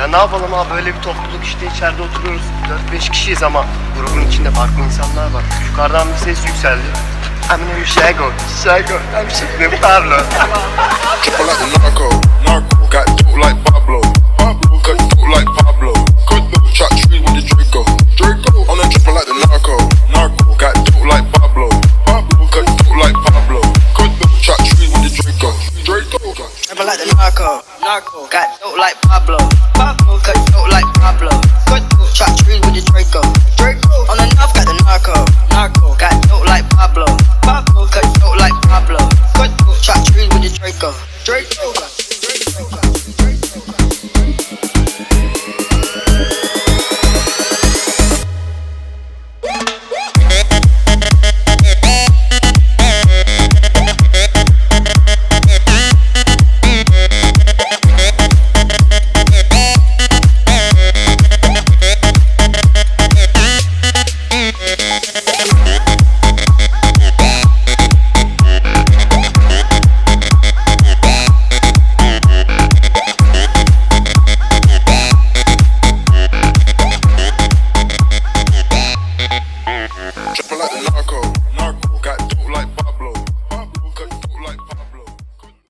Ya ne yapalım abi böyle bir topluluk işte içeride oturuyoruz. 4-5 kişiyiz ama grubun içinde farklı insanlar var. Yukarıdan bir ses yükseldi. Eminem Shago, Shago, I'm Shago Pablo. Triple like the narco, narco. Got dope like Pablo, Pablo. Cut dope like Pablo, cut dope. Shot tree with the Draco, Draco. On the triple like the narco, narco. Got dope like Pablo, Pablo. Cut dope like Pablo, cut dope. Shot tree with the Draco, Draco. Never like the narco, Got dope like Pablo, Pablo. Cut dope narco.